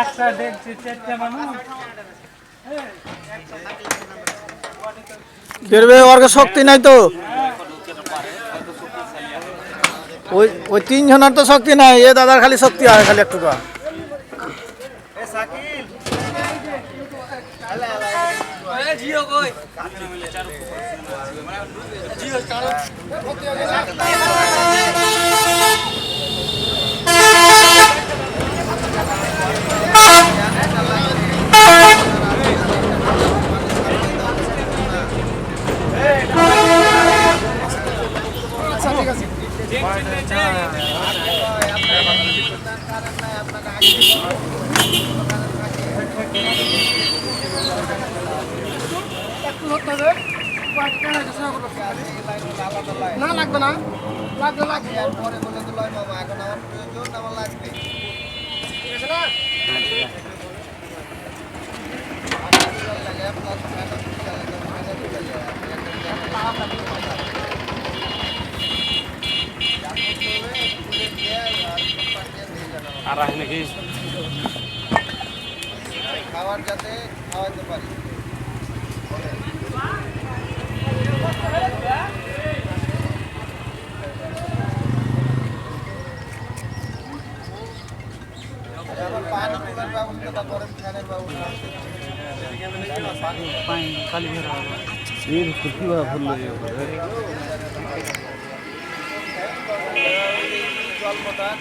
একটা বেরবে ওর শক্তি নাই তো। ওই ওই তিনজনের তো শক্তি নাই এ দাদার খালি শক্তি হয় খালি একটু না লাগবে না। লাগবে লাগবে। পরে বলে দিল মামা এখন আমার প্রয়োজন আমার লাগবে। আর আহ নাকি খাবার যাতে খাওয়াতে পারি আবার পানি তোলার ব্যবস্থাটা করেন ফ্যানের ব্যবস্থা পানি বের হবে জল প্রদান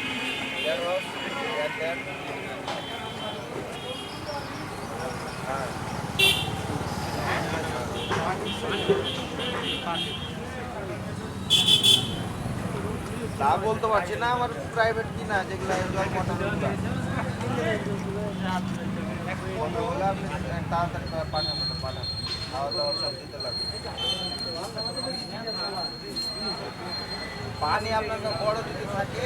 তা বলতে পারছি না, আমার প্রাইভেট কিনা যেগুলো তাড়াতাড়ি পাঠান পাঠান। খাওয়া দাওয়া সব দিতে লাগবে। পানি আপনাকে বড় যদি থাকে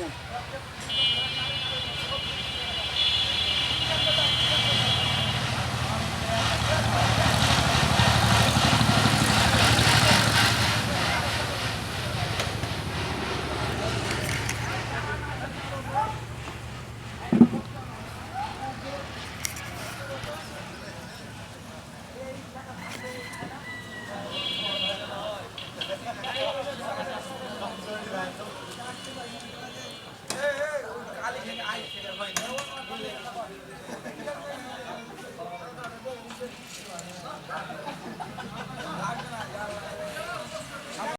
mundo.